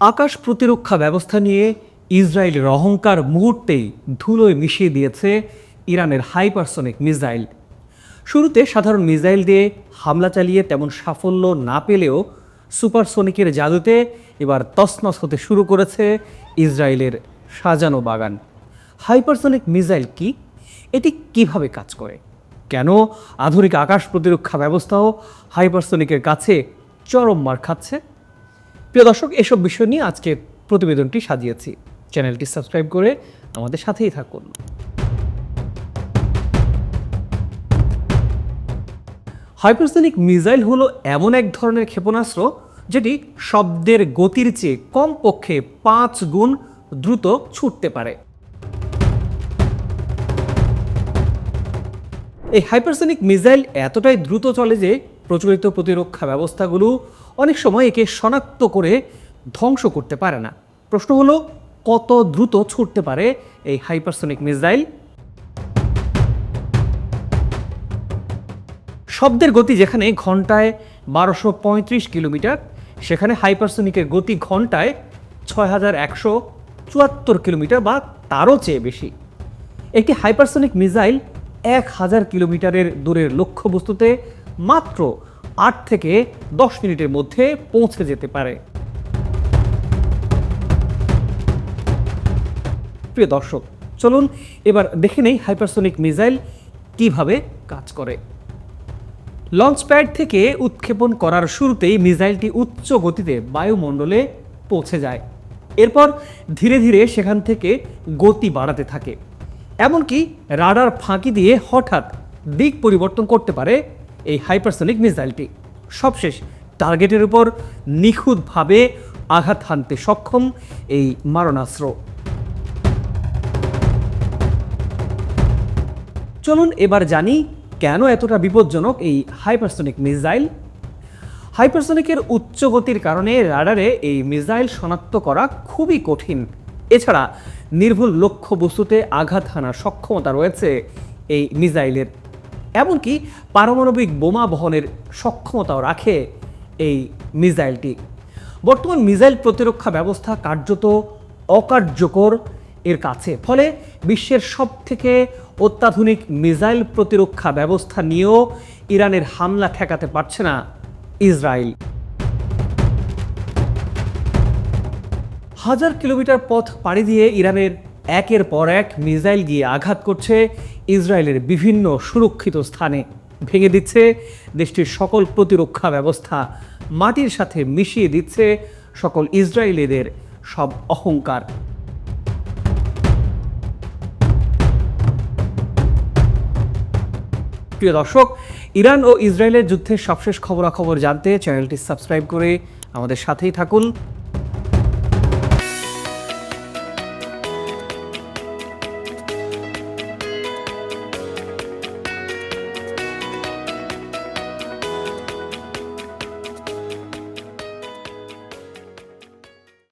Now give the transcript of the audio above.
আকাশ প্রতিরক্ষা ব্যবস্থা নিয়ে ইসরায়েলের অহংকার মুহূর্তেই ধুলোয় মিশিয়ে দিয়েছে ইরানের হাইপারসনিক মিসাইল। শুরুতে সাধারণ মিসাইল দিয়ে হামলা চালিয়ে তেমন সাফল্য না পেলেও সুপারসনিকের জাদুতে এবার তছনছ হতে শুরু করেছে ইসরায়েলের সাজানো বাগান। হাইপারসনিক মিসাইল কি? এটি কীভাবে কাজ করে? কেন আধুনিক আকাশ প্রতিরক্ষা ব্যবস্থাও হাইপারসনিকের কাছে চরম মার খাচ্ছে? প্রিয় দর্শক, এসব বিষয় নিয়ে আজকে প্রতিবেদনটি সাজিয়েছি। চ্যানেলটি সাবস্ক্রাইব করে আমাদের সাথেই থাকুন। হাইপারসনিক মিসাইল হলো এমন এক ধরনের ক্ষেপণাস্ত্র যেটি শব্দের গতির চেয়ে কমপক্ষে পাঁচ গুণ দ্রুত ছুটতে পারে। এই হাইপারসনিক মিসাইল এতটাই দ্রুত চলে যে প্রচলিত প্রতিরক্ষা ব্যবস্থাগুলো অনেক সময় একে শনাক্ত করে ধ্বংস করতে পারে না। প্রশ্ন হলো, কত দ্রুত ছুটতে পারে এই হাইপারসনিক মিসাইল? শব্দের গতি যেখানে ঘন্টায় বারোশো পঁয়ত্রিশ কিলোমিটার, সেখানে হাইপারসনিকের গতি ঘন্টায় ছয় হাজার একশো চুয়াত্তর কিলোমিটার বা তারও চেয়ে বেশি। একটি হাইপারসনিক মিসাইল এক হাজার কিলোমিটারের দূরের লক্ষ্যবস্তুতে মাত্র আট থেকে দশ মিনিটের মধ্যে পৌঁছে যেতে পারে। প্রিয় দর্শক, চলুন এবার দেখে নেই হাইপারসনিক মিসাইল কীভাবে কাজ করে। লঞ্চ প্যাড থেকে উৎক্ষেপণ করার শুরুতেই মিসাইলটি উচ্চ গতিতে বায়ুমণ্ডলে পৌঁছে যায়। এরপর ধীরে ধীরে সেখান থেকে গতি বাড়াতে থাকে। এমনকি রাডার ফাঁকি দিয়ে হঠাৎ দিক পরিবর্তন করতে পারে এই হাইপারসনিক মিসাইলটি। সবশেষ টার্গেটের উপর নিখুঁতভাবে আঘাত হানতে সক্ষম এই মারণাস্ত্র। চলুন এবার জানি কেন এতটা বিপজ্জনক এই হাইপারসনিক মিসাইল? হাইপারসনিকের উচ্চ গতির কারণে রাডারে এই মিসাইল শনাক্ত করা খুবই কঠিন। এছাড়া নির্ভুল লক্ষ্য বস্তুতে আঘাত হানার সক্ষমতা রয়েছে এই মিসাইলের। এমনকি পারমাণবিক বোমা বহনের সক্ষমতাও রাখে এই মিসাইলটি। বর্তমান মিসাইল প্রতিরক্ষা ব্যবস্থা কার্যত অকার্যকর এর কাছে, ফলে বিশ্বের সব থেকে অত্যাধুনিক মিসাইল প্রতিরক্ষা ব্যবস্থা নিয়েও ইরানের হামলা ঠেকাতে পারছে না ইসরায়েল। হাজার কিলোমিটার পথ পাড়ি দিয়ে ইরানের একের পর এক মিসাইল গিয়ে আঘাত করছে ইসরায়েলের বিভিন্ন সুরক্ষিত স্থানে। ভেঙে দিচ্ছে দেশটির সকল প্রতিরক্ষা ব্যবস্থা। মাটির সাথে মিশিয়ে দিচ্ছে সকল ইসরায়েলিদের সব অহংকার। প্রিয় দর্শক, ইরান ও ইসরায়েলের যুদ্ধের সবশেষ খবরাখবর জানতে চ্যানেলটি সাবস্ক্রাইব করে আমাদের সাথেই থাকুন।